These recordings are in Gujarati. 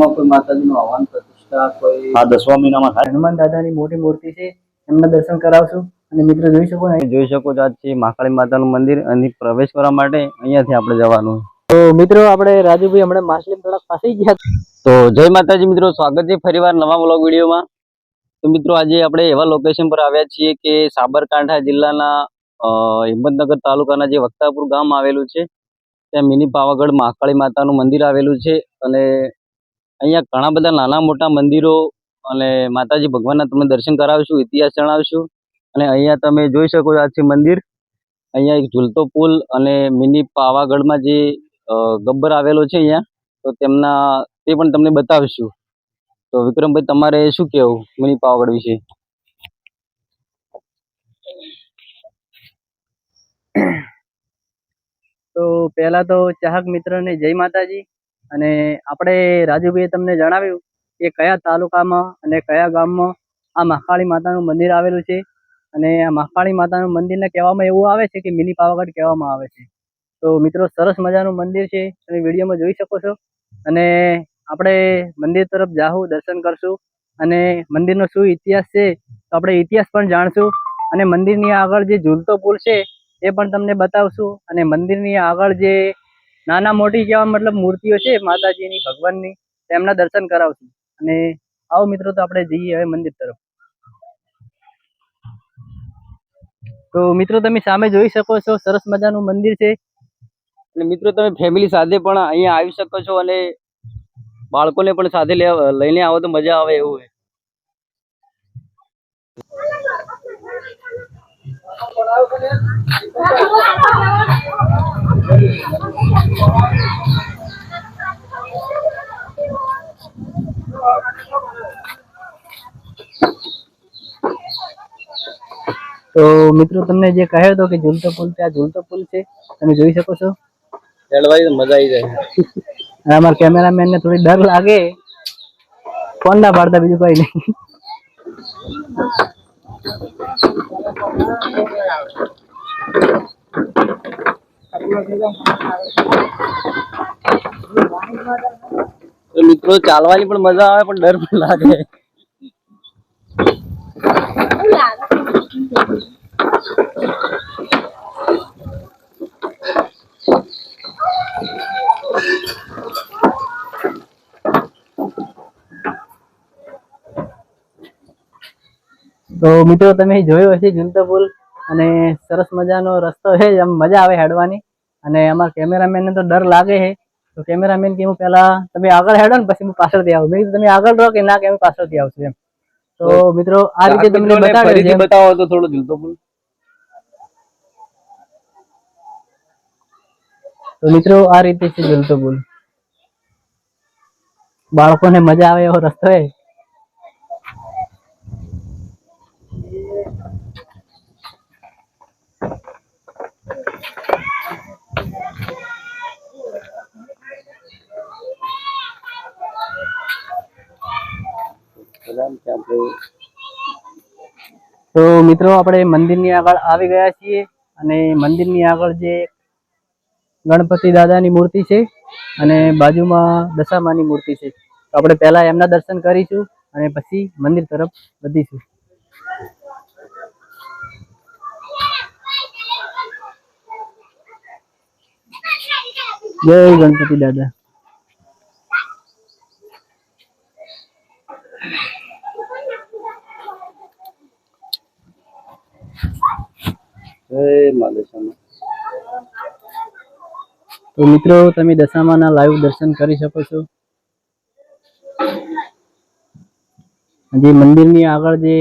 માં કોઈ માતાજીનું હવન પ્રતિષ્ઠા કોઈ આ દસમા મહિનામાં થાય. હનુમાન દાદાની મોટી મૂર્તિ છે એમના દર્શન કરાવશું. અને મિત્રો જોઈ શકો ને જોઈ શકો છો આ છે મહાકાળી માતાનું મંદિર અહીં પ્રવેશ કરવા માટે અહીંયાથી આપણે જવાનું. તો મિત્રો આપણે રાજુભાઈ હમણાં માછલી થોડાક ફસાઈ ગયા. તો જય માતાજી મિત્રો સ્વાગત છે ફરીવાર નવા વ્લોગ વિડીયોમાં. તો મિત્રો આજે આપણે એવા લોકેશન પર આવ્યા છીએ કે સાબરકાંઠા જિલ્લાના અ, હિંમતનગર તાલુકાના જે વક્તાપુર ગામ આવેલું છે ત્યાં મિની પાવાગઢ મહાકાળી માતાનું મંદિર આવેલું છે. અને અહીંયા ઘણા બધા નાના મોટા મંદિરો અને માતાજી ભગવાનના તમને દર્શન કરાવીશું, ઇતિહાસ જણાવીશું. અને અહીંયા તમે જોઈ શકો છો આ છે મંદિર. અહીંયા એક ઝૂલતો પુલ અને મિની પાવાગઢમાં જે ગબ્બર આવેલો છે અહીંયા, તો તેમના, તે પણ તમને બતાવીશું. તો વિક્રમભાઈ, તમારે શું કહેવું મિની પાવાગઢ વિશે? તો પહેલા તો ચાહક મિત્રને જય માતાજી. અને આપણે રાજુભાઈએ તમને જણાવ્યું કે કયા તાલુકામાં અને કયા ગામમાં આ મહાકાળી માતાનું મંદિર આવેલું છે. અને આ મહાકાળી માતાનું મંદિરને કહેવામાં એવું આવે છે કે મિની પાવાગઢ કહેવામાં આવે છે. તો મિત્રો, સરસ મજાનું મંદિર છે. તમે વિડીયોમાં જોઈ શકો છો. અને આપણે મંદિર તરફ જાહું, દર્શન કરશું. અને મંદિરનો શું ઇતિહાસ છે તો આપણે ઇતિહાસ પણ જાણશું. અને મંદિરની આગળ જે ઝૂલતો પુલ છે એ પણ તમને બતાવશું. અને મંદિરની આગળ જે નાના મોટી જેવા મતલબ મૂર્તિઓ છે માતાજીની, ભગવાનની તેમના દર્શન કરાવશું. અને આવો મિત્રો, તો આપણે જઈએ હવે મંદિર તરફ. તો મિત્રો, તમે સામે જોઈ શકો છો, સરસ મજાનું મંદિર છે. અને મિત્રો, તમે ફેમિલી સાથે પણ અહીંયા આવી શકો છો અને બાળકોને પણ સાથે લઈને આવો, તો મજા આવે એવું છે તો મિત્રો તમને જે કહ્યો હતો કે ઝૂલતો પુલ ત્યાં ઝૂલતો પુલ છે તમે જોઈ શકો છો. ચડવાય મજા આવી જાય. અને અમારા કેમેરામેન ને થોડી ડર લાગે. ફોન ના પાડતા બીજું કઈ નહીં. તો મિત્રો, ચાલવાની પણ મજા આવે, પણ ડર પણ લાગે. તો મિત્રો, તમે જોયો હશે ઝૂલતો પુલ? અને સરસ મજાનો રસ્તો છે આમ મજા આવે હેડવાની. અને અમારા કેમેરામેન ને તો ડર લાગે છે. તો કેમેરામેન કે હું પેલા તમે આગળ હેડો ને પછી હું પાછળથી આવું. મેં તમે આગળ રહો કે ના કે હું પાછળથી આવશું. એમ. તો મિત્રો આ રીતે તમને બતાવો તો થોડો ઝૂલતો પુલ તો મિત્રો આ રીતે છે જલતો પુલ બાળકોને મજા આવે એવો રસ્તો તો મિત્રો આપણે મંદિરની આગળ આવી ગયા છીએ અને મંદિરની આગળ જે ગણપતિ દાદાની મૂર્તિ છે અને બાજુમાં દશામાની મૂર્તિ છે. તો આપણે પહેલા એમના દર્શન કરીશું અને પછી મંદિર તરફ વધીશું. જય ગણપતિ દાદા જય મા દશામાં તો મિત્રો તમે દશામાના લાઈવ દર્શન કરી શકો છો. જે મંદિરની આગળ જે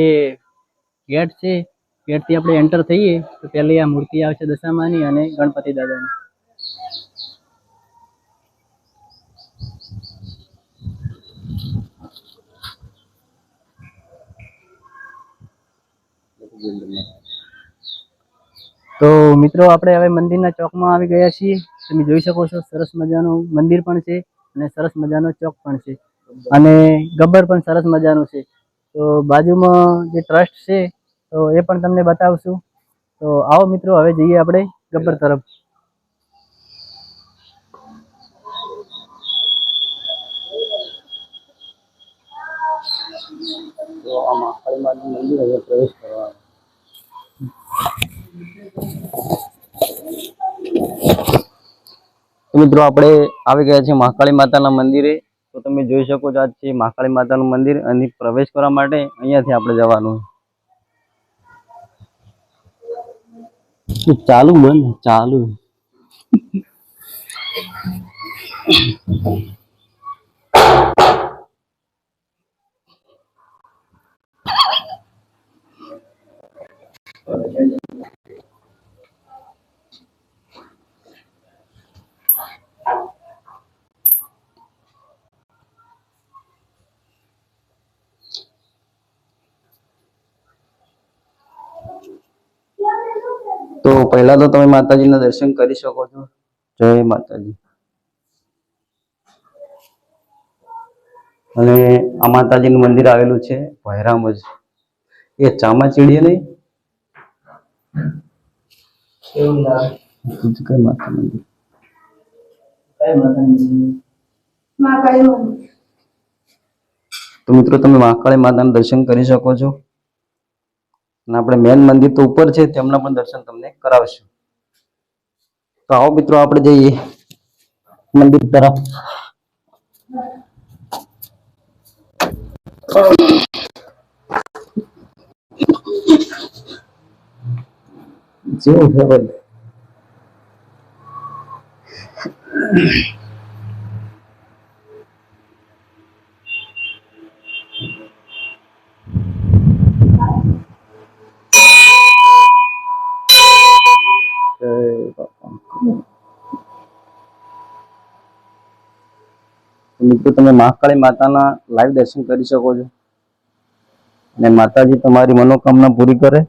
ગેટ છે ગેટથી આપણે એન્ટર થઈએ તો પહેલી આ મૂર્તિ આવશે દશામાની અને ગણપતિ દાદાની. તો મિત્રો, આપણે હવે મંદિરના ચોકમાં આવી ગયા છીએ. તમે જોઈ શકો છો, સરસ મજાનું મંદિર પણ છે અને સરસ મજાનો ચોક પણ છે. અને ગબ્બર પણ સરસ મજાનું છે. તો બાજુમાં જે ટ્રસ્ટ છે, તો એ પણ તમને બતાવશું. તો આવો મિત્રો, હવે જઈએ આપણે ગબ્બર તરફ. પ્રવેશ કરવાનો. મિત્રો, આપણે આવી ગયા છીએ મહાકાળી માતાના મંદિરે. તો તમે જોઈ શકો છો આ છે મહાકાળી માતાનું મંદિર. અને પ્રવેશ કરવા માટે અહીંયાથી આપણે જવાનું. ચાલુ બંધ ચાલુ. તો પહેલા તો તમે માતાજીના દર્શન કરી શકો છો. જય માતાજી. અને આ માતાજીનું મંદિર આવેલું છે ભૈરામજ એ ચામાચીડી નહીં? બીજું કઈ માતા મંદિર? કઈ માતાનું મંદિર? તો મિત્રો તમે મહાકાળી માતાના દર્શન કરી શકો છો. અને આપણે મેન મંદિર તો ઉપર છે, તેમના પણ દર્શન તમને કરાવશું. તો આવો મિત્રો, આપણે જઈએ મંદિર તરફ. જેવું છે મિત્રો, તમે મહાકાળી માતાના લાઈવ દર્શન કરી શકો છો. અને માતાજી તમારી મનોકામના પૂરી કરે.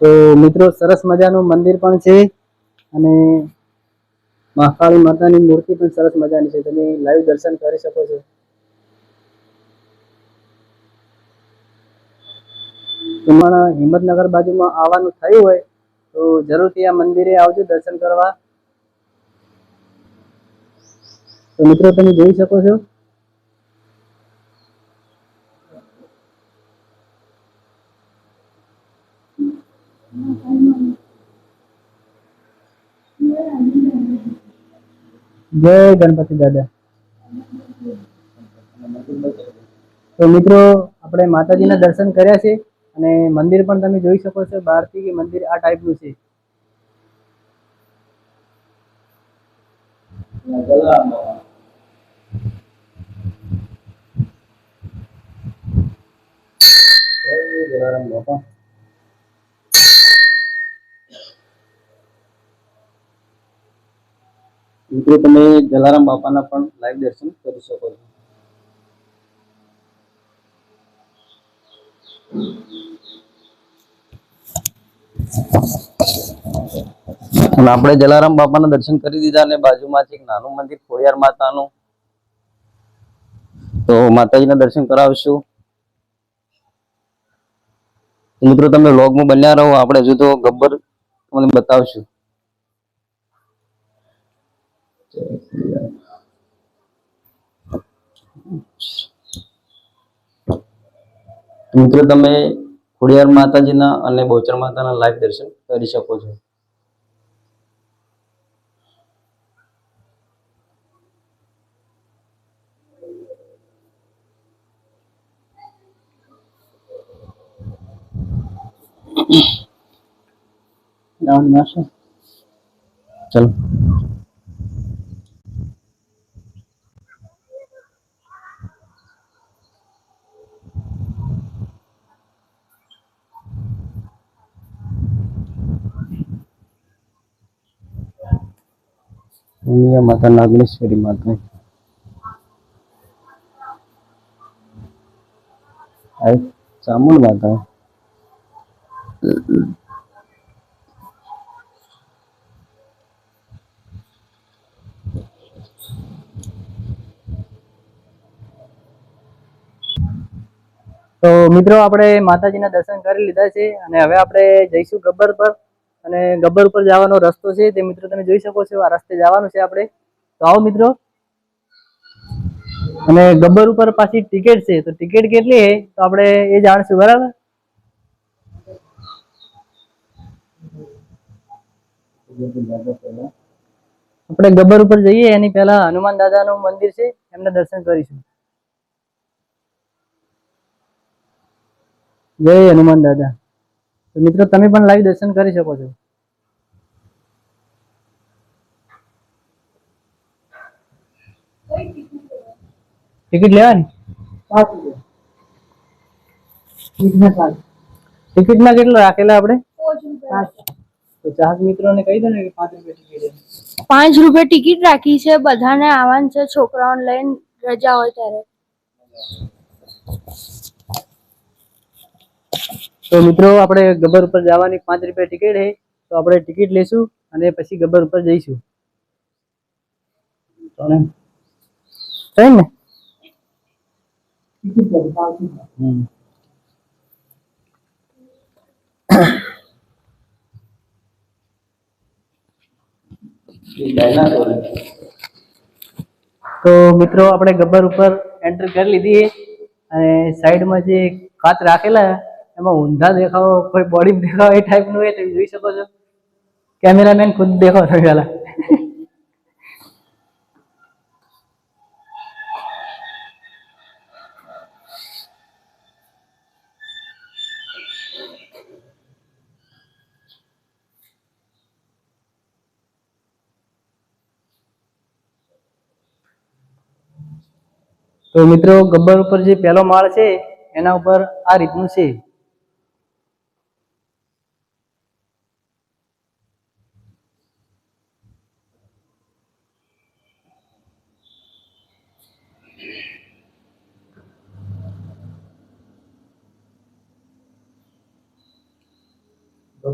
તો મિત્રો, સરસ મજાનું મંદિર પણ છે. અને મહાકાળી માતાની મૂર્તિ પણ સરસ મજાની છે. તમે લાઈવ દર્શન કરી શકો છો. તમારા હિંમતનગર બાજુમાં આવવાનું થયું હોય તો જરૂરથી આ મંદિરે આવજો દર્શન કરવા. તો મિત્રો, તમે જોઈ શકો છો. જય ગણપતિ દાદા. તો મિત્રો, આપણે માતાજીના દર્શન કર્યા છે અને મંદિર પણ તમે જોઈ શકો છો બહારથી મંદિર આ ટાઈપનું છે. જલારામ બાપા. મિત્રો, તમે જલારામ બાપાના પણ લાઈવ દર્શન કરી શકો છો. અને આપણે જલારામ બાપાના દર્શન કરી દીધા અને બાજુમાં છે એક નાનું મંદિર, ખોડિયાર માતાનું. તો માતાજીના દર્શન કરાવશું. મિત્રો, તમે વ્લોગમાં બન્યા રહો. આપણે હજુ તો ગબ્બર તમને બતાવશું. મિત્રો તમે ખોડિયાર માતાજીના અને બોચર માતાના લાઈવ દર્શન કરી શકો છો. ચલો. અહીંયા માતા નાગેશ્વરી માતા ચામુંડ માતા. તો મિત્રો, આપણે માતાજીના દર્શન કરી લીધા છે અને હવે આપણે જઈશું ગબ્બર પર. અને ગબ્બર ઉપર જવાનો રસ્તો છે, તે મિત્રો તમે જોઈ શકો છો, આ રસ્તે જવાનું છે આપણે. તો આવો મિત્રો. અને ગબ્બર ઉપર પાછી ટિકિટ છે, તો ટિકિટ કેટલી છે, તો આપણે એ જાણશું, બરાબર? આપણે ગબ્બર ઉપર જઈએ, એની પહેલા હનુમાન દાદાનું મંદિર છે, એમના દર્શન કરીશું. જય હનુમાન દાદા. તો મિત્રો, તમે પણ લાઈવ દર્શન કરી શકો છો. ટિકિટ લેવાની? ટિકિટ ના કેટલા રાખેલા આપણે? તો મિત્રોને કહી દો ને કે પાંચ રૂપિયા ટિકિટ પાંચ રૂપિયા ટિકિટ રાખી છે, બધાને આવવાનું છે, છોકરાઓને લઈને રજા હોય ત્યારે. તો મિત્રો, આપણે ગબ્બર ઉપર જવાની પાંચ રૂપિયા ટિકિટ છે, તો આપણે ટિકિટ લેશું અને પછી ગબ્બર ઉપર જઈશું. તો મિત્રો, આપણે ગબ્બર ઉપર એન્ટર કરી લીધી અને સાઈડમાં જે કાચ રાખેલા એમાં ઊંધા દેખાવો, કોઈ બોડી દેખાવો એ ટાઈપનું હોય તમે જોઈ શકો છો. કેમેરામેન ખુદ દેખો તમે પેલા તો મિત્રો ગબ્બર ઉપર જે પહેલો માળ છે, એના ઉપર આ રીતનું છે.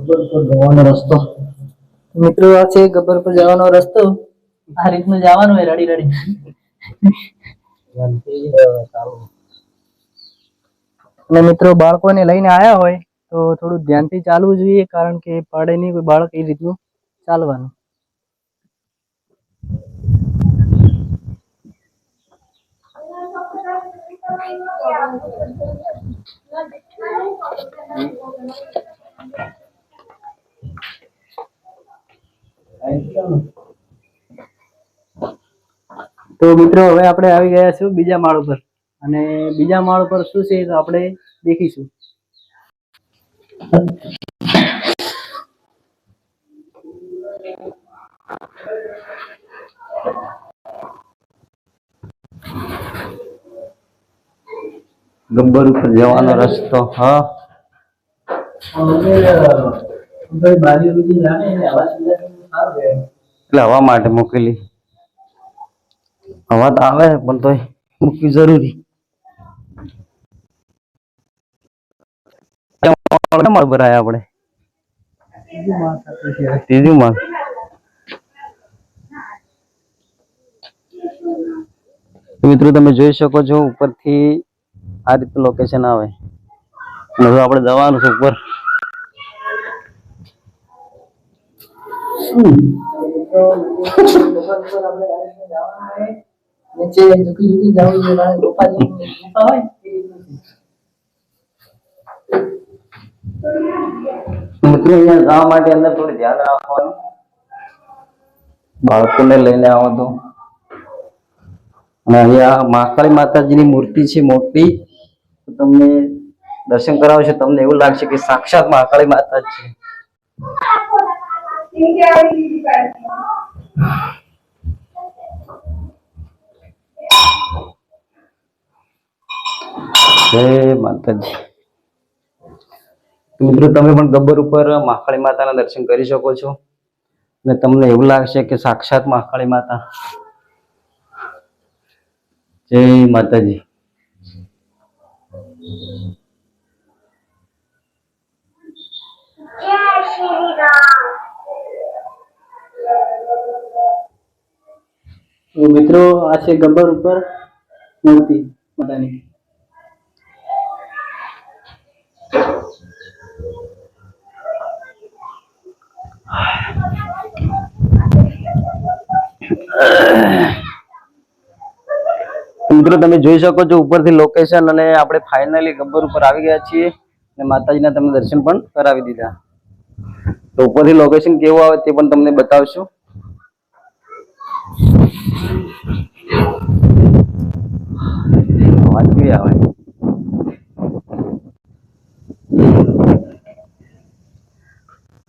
જવાનો રસ્તો. મિત્રો, આ છે ગબ્બર પર જવાનો રસ્તો. આ રીતનું જવાનું હોય, રડી રડી. અને મિત્રો, બાળકોને લઈને આવ્યા હોય, તો થોડું ધ્યાનથી ચાલવું જોઈએ, કારણ કે પડે નહીં કોઈ બાળક એ રીતનું ચાલવાનું. તો મિત્રો હવે આપણે આવી ગયા છું બીજા માળ ઉપર. અને બીજા માળ ઉપર શું છે તો આપણે દેખીશું. ગબ્બર ઉપર જવાનો રસ્તો હા. ભાઈ બારી બીજી જાણે અવાજ એટલે હવા માટે મૂકેલી. હવા તો આવે, પણ તોય મૂકવી જરૂરી. માળ મિત્રો, તમે જોઈ શકો છો ઉપરથી આ રીતનું લોકેશન આવે. હવે આપણે જવાનું છે ઉપર. ધ્યાન રાખવાનું. બાળકોને લઈને આવો તો. અને અહીંયા મહાકાળી માતાજીની મૂર્તિ છે મોટી. તમને દર્શન કરાવશે તમને એવું લાગશે કે સાક્ષાત મહાકાળી માતા છે. જય માતાજી. મિત્રો, તમે પણ ગબ્બર ઉપર મહાકાળી માતાના દર્શન કરી શકો છો. અને તમને એવું લાગશે કે સાક્ષાત મહાકાળી માતા. જય માતાજી. તો મિત્રો, આ છે ગબ્બર ઉપર મૂર્તિ માતાની મિત્રો, તમે જોઈ શકો છો ઉપરથી લોકેશન અને આપણે ફાઇનલી ગબ્બર ઉપર આવી ગયા છીએ. અને માતાજીના તમે દર્શન પણ કરાવી દીધા. તો ઉપરથી લોકેશન કેવું આવે તે પણ તમને બતાવશું. અવાજ કેવી આવે?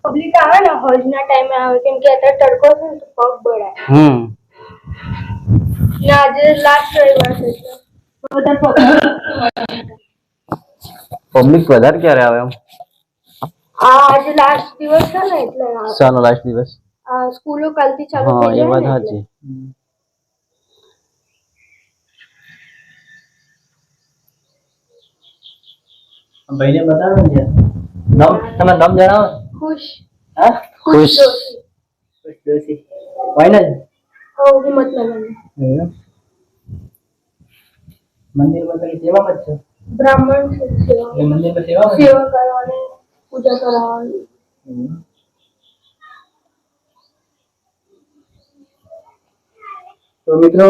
પબ્લિક આવે ને હોજના ટાઈમે આવે કેમ કે અત્યારે તડકો છે ને તો પગ બળાય. હમ. ને આજે લાસ્ટ રવિવાર છે પબ્લિક વધારે ક્યારે આવે એમ? આજે લાસ્ટ દિવસ છે ને એટલે આવે. લાસ્ટ દિવસ. સ્કૂલો કાલથી ચાલુ હા થઈ એ વાત સાચી ભાઈને બતાવો ને નામ તમે નામ જણાવો. ખુશ. હા? ખુશ. ખુશ જોશી. ફાઇનલ હો હિંમતનગરની મંદિરમાં તમે સેવામાં જ છો? બ્રાહ્મણ છે સેવા. મંદિરમાં સેવામાં સેવા કરવાની. પૂજા કરવાની તો મિત્રો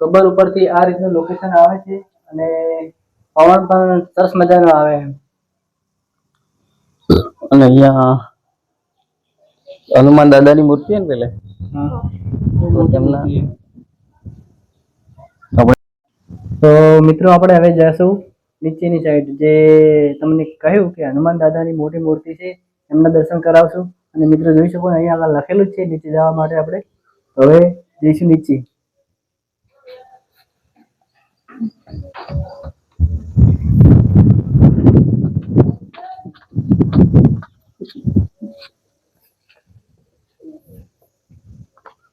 કબર ઉપરથી આ રીતનું લોકેશન આવે છે અને પવન પણ સરસ મજાનો આવે અને અહીંયા હનુમાન દાદાની મૂર્તિ ને પેલે? તો તો મિત્રો આપણે હવે જઈશું નીચેની સાઈડ જે તમને કહ્યું કે હનુમાન દાદાની મોટી મૂર્તિ છે એમના દર્શન કરાવશું. અને મિત્રો જોઈ શકો અહીંયા આગળ લખેલું જ છે નીચે જવા માટે આપણે. હવે જઈશું નીચે.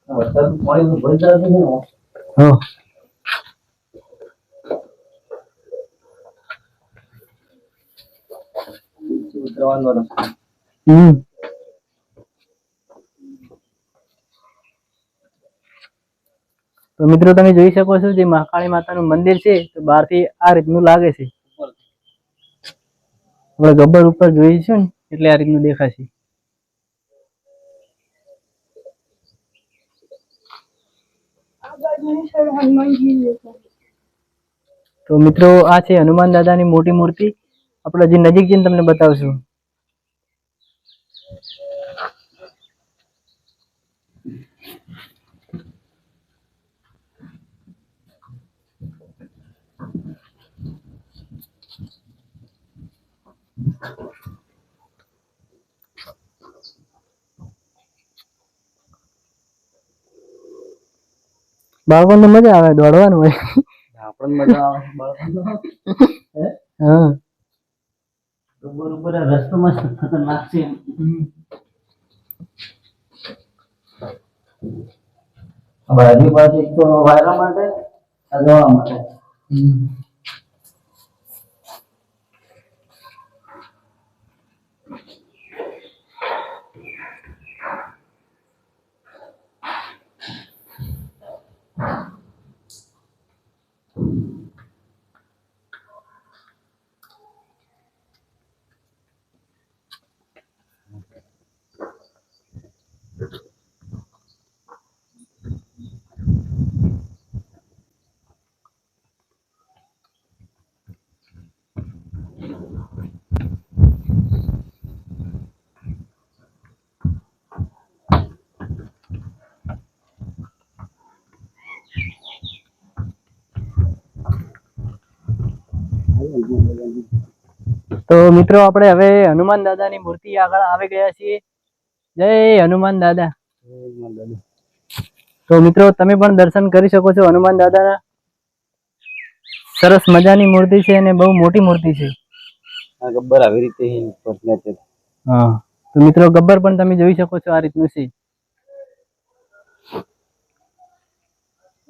વરસાદ પાણી ભરી જાય છે ને? હા. તો મિત્રો તમે જોઈ શકો છો જે મહાકાળી માતાનું મંદિર છે, તો બહારથી આ રીતનું લાગે છે. આપણે ગબ્બર ઉપર જોઈશું ને, એટલે આ રીતનું દેખાશે. તો મિત્રો આ છે હનુમાન દાદાની મોટી મૂર્તિ. આપણે હજી નજીક જઈને તમને બતાવશું બાળકોને મજા આવે દોડવાનું હોય આપણને મજા આવે બાળકોને. હે? ગબ્બર ઉપર રસ્તો મસ્ત ખતરનાક છે. બાજુ પાસે એક તો વાયરા માટે આ દવા માટે. તો મિત્રો આપણે હવે હનુમાન દાદાની મૂર્તિ આગળ આવી ગયા છીએ. જય હનુમાન દાદા. તો મિત્રો તમે પણ દર્શન કરી શકો છો હનુમાન દાદાના. સરસ મજાની મૂર્તિ છે અને બહુ મોટી મૂર્તિ છે. ગબ્બર આવી રીતે હા. તો મિત્રો ગબ્બર પણ તમે જોઈ શકો છો આ રીતનું છે.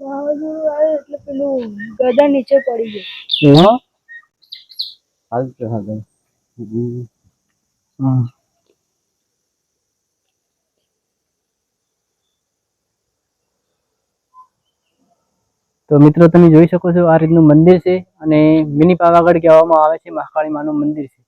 વાવાઝોડું આવે એટલે પેલું ગદા નીચે પડી જાય. હાલ તો હાલ તો મિત્રો, તમે જોઈ શકો છો આ રીતનું મંદિર છે અને મિની પાવાગઢ કહેવામાં આવે છે, મહાકાળી માનું મંદિર છે.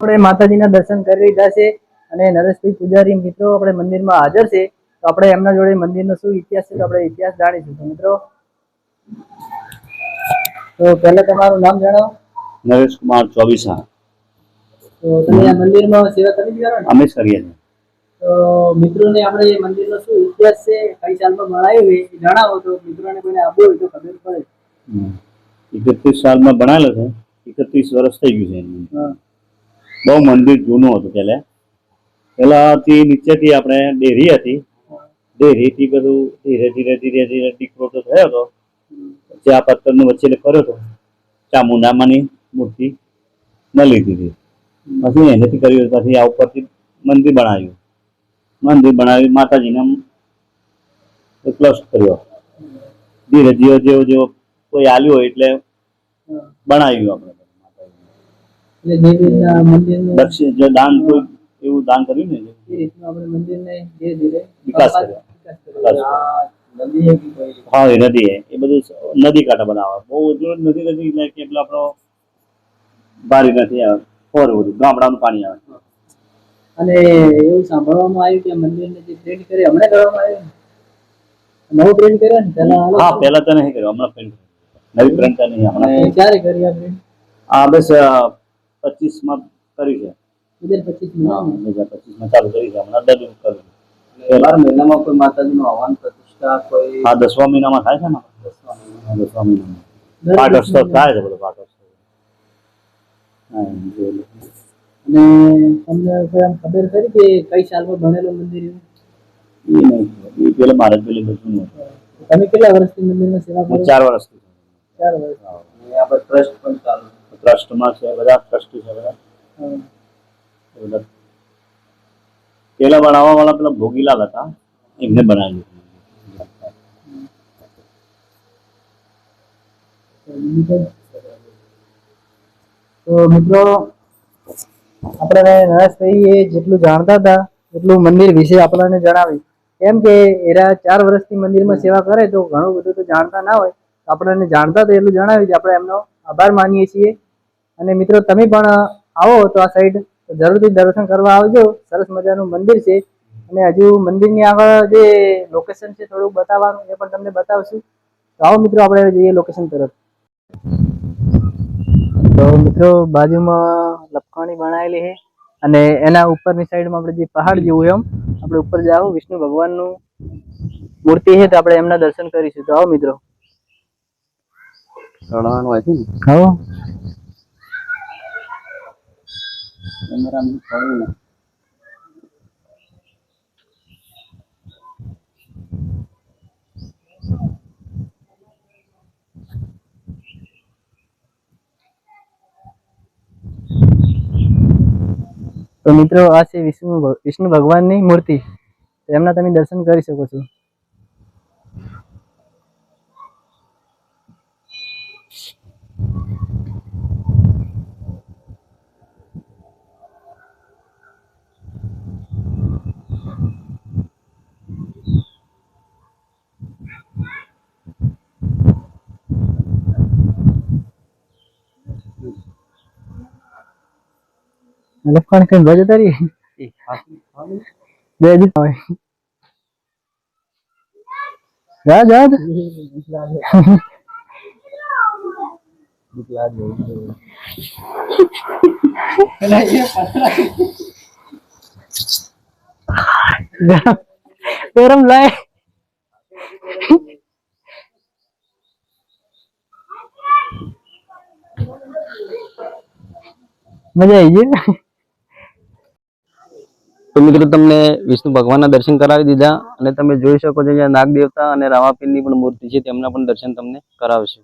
આપણે માતાજીના દર્શન કરી લીધા છે. અને નરેશભાઈ પૂજારી મિત્રો આપણે મંદિરમાં હાજર છે. તો આપણે એમના જોડે મંદિરનો શું ઇતિહાસ છે તો આપણે ઇતિહાસ જાણીશું. તો મિત્રો તો પહેલા તમારું નામ જણાવો. નરેશ કુમાર ચોવીસા. તો તમે આ મંદિરમાં સેવા કરી જ કરો ને? અમે કરીએ છીએ. તો મિત્રોને આપણે મંદિરનો શું ઇતિહાસ છે કઈ સાલમાં બનાવ્યું એ જણાવો તો મિત્રોને કોઈને આપ્યો હોય તો ખબર પડે. એકત્રીસ સાલમાં બનાવેલો છે. એકત્રીસ વર્ષ થઈ ગયું છે બહુ મંદિર જૂનું હતું પહેલા. પહેલાથી નીચેથી આપણે ડેરી હતી. ડેરીથી બધું ધીરે ધીરે ધીરે ધીરે દીકરો તો થયો હતો પછી આ પથ્થરનું વચ્ચે કર્યો હતો ચામુંડામાંની મૂર્તિ ન લીધી હતી. પછી એનેથી કર્યું પછી આ ઉપરથી મંદિર બનાવ્યું. મંદિર બનાવી માતાજીને પ્લસ કર્યો. ધીરે ધીરે જેવો જેવો કોઈ આલ્યું હોય એટલે બનાવ્યું આપણે. દક્ષિણ જો દાન કોઈ એવું દાન કર્યું ને એ રીતનું આપણે મંદિરને ધીરે ધીરે વિકાસ કર્યો. હા એ નદી એ બધું નદી કાંઠા બનાવે બહુ એટલું નદી નદી એટલે કે પેલો આપણો ભારી નથી આવે ફોર બધું. ગામડાનું પાણી આવે. અને એવું સાંભળવામાં આવ્યું કે મંદિરને જે પ્રિન્ટ કરી હમણાં કરવામાં આવ્યું નવું પ્રિન્ટ કર્યો ને? પેલા હા પહેલા તો નહીં કર્યું હમણાં પ્રિન્ટ નવી પ્રિન્ટ નહીં હમણાં ક્યારે કરી આ પ્રિન્ટ? આ બસ પચીસમાં કરી છે. બે હજાર બે ચાલુ કરી છે હમણાં દિવસ કર્યું બાર મહિનામાં કોઈ માતાજીનું પ્રતિષ્ઠા કોઈ હા દસમા મહિનામાં થાય છે ને? દસમા મહિનામાં. પાટોત્સવ થાય છે બધો પાટોત્સવ. હા એમ જોયેલું. અને તમને કોઈ આમ ખબર ખરી કે કઈ સાલમાં બનેલું મંદિર એ નહીં. એ પેલા મારે પેલી બધું તમે કેટલા વર્ષથી મંદિરમાં સેવા કરો ચાર વર્ષથી. ચાર વર્ષ. આપણે ટ્રસ્ટ પણ ચાલુ. ટ્રસ્ટમાં છે બધા ટ્રસ્ટી છે બધા. પેલા બનાવવા વાળા પેલા ભોગીલાલ હતા, એમને બનાવ્યું તો મિત્રો, આપણે નરેશભાઈએ જેટલું જાણતા હતા, એટલું મંદિર વિશે આપણને જણાવ્યું કેમ કે એરા ચાર વર્ષથી મંદિરમાં સેવા કરે, તો ઘણું બધું તો જાણતા ના હોય. આપણને જાણતા તો એટલું જણાવ્યું આપણે એમનો આભાર માનીએ છીએ. અને મિત્રો, તમે પણ આવો તો આ સાઈડ જરૂરથી દર્શન કરવા આવજો. સરસ મજાનું મંદિર છે. અને હજુ મંદિરની આગળ જે લોકેશન છે થોડું બતાવવાનું એ પણ તમને બતાવશું. તો આવો મિત્રો આપણે જઈએ લોકેશન તરફ. તો મિત્રો બાજુમાં લપકાણી બનાવેલી છે. અને એના ઉપરની સાઈડમાં આપણે જે પહાડ જેવું એમ આપણે ઉપર જાઓ. વિષ્ણુ ભગવાનનું મૂર્તિ છે તો આપણે એમના દર્શન કરીશું. તો આવો મિત્રો. ચડવાનું હોય છે ને? કેમેરામાં પડ્યું ને. તો મિત્રો, આ છે વિષ્ણુ વિષ્ણુ ભગવાનની મૂર્તિ એમના તમે દર્શન કરી શકો છો લપકાણ કઈ બાજુ તારી? બે જ હોય રાજ જા ગરમ લાય. મજા આવી ગઈ? તો મિત્રો તમને વિષ્ણુ ભગવાનના દર્શન કરાવી દીધા અને તમે જોઈ શકો છો જ્યાં નાગ દેવતા અને રામાપીરની પણ મૂર્તિ છે, તેમના પણ દર્શન તમને કરાવશે.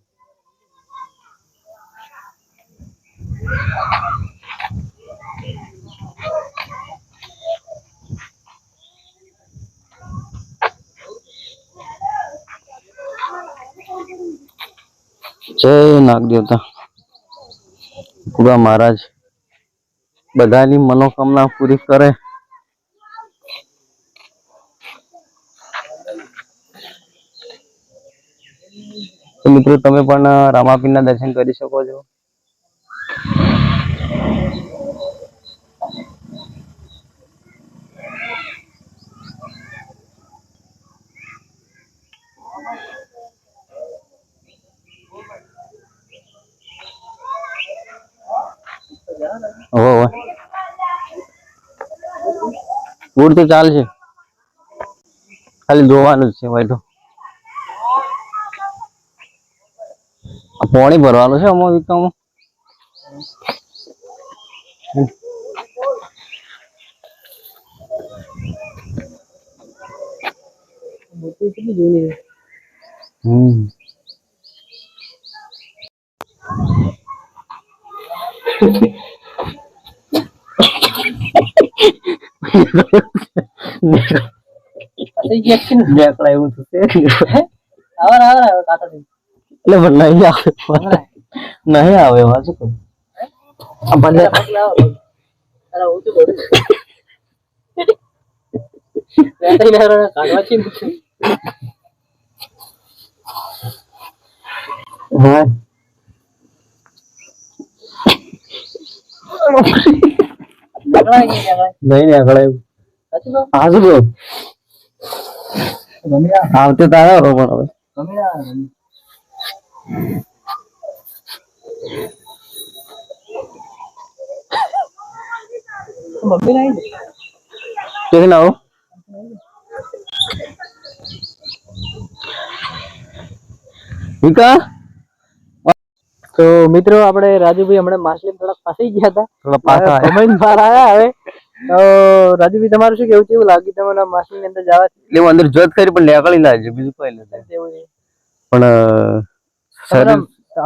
જય નાગ દેવતા મહારાજ, બધાની મનોકામના પૂરી કરે. તો મિત્રો તમે પણ રામાપીરના દર્શન કરી શકો છો. ગુડ તો ચાલશે. ખાલી જોવાનું જ છે વાઈટો પાણી ભરવાનું છે અમારા વિકામાં? હમ. થઈ ગયા છે ને નેકળા એવું થશે. આવાર આવાર કાતા એટલે પણ નહીં આવે. નહીં આવે એમાં શું કરું? આ ભલે હા નહીં નેકળા એવું સાચું કહું? હા શું કહું? ગમે આ આવતે તારા હરો હવે. ના વિકા? તો મિત્રો આપણે રાજુભાઈ હમણાં માછલી થોડાક ફસાઈ ગયા હતા. થોડા પાછા આયા. બહાર આવ્યા હવે. તો રાજુભાઈ તમારું શું કેવું કેવું લાગ્યું તમને માછલી અંદર જવા એટલે હું અંદર જોત કરી પણ નેકળી લાગશે બીજું કઈ નથી. પણ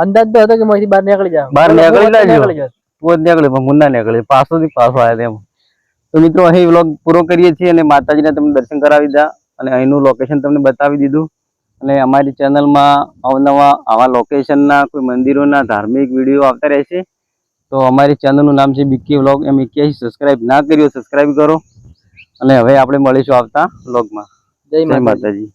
અંદાજ તો હતો કે મોથી બહાર નીકળી જાવ બહાર નીકળી ના જાવ. નીકળી જાવ પોત નીકળે પણ મુન્ના નીકળે. પાછો થી પાછો આવ્યા તેમ. તો મિત્રો અહીં વ્લોગ પૂરો કરીએ છીએ અને માતાજીના તમને દર્શન કરાવી દીધા અને અહીંનું લોકેશન તમને બતાવી દીધું. અને અમારી ચેનલમાં અવનવા આવા લોકેશનના કોઈ મંદિરોના ધાર્મિક વીડિયો આવતા રહેશે. તો અમારી ચેનલનું નામ છે બીકી વ્લોગ એમ એક્યાસી સબસ્ક્રાઇબ ના કર્યો સબસ્ક્રાઇબ કરો. અને હવે આપણે મળીશું આવતા વ્લોગમાં જય જય માતાજી.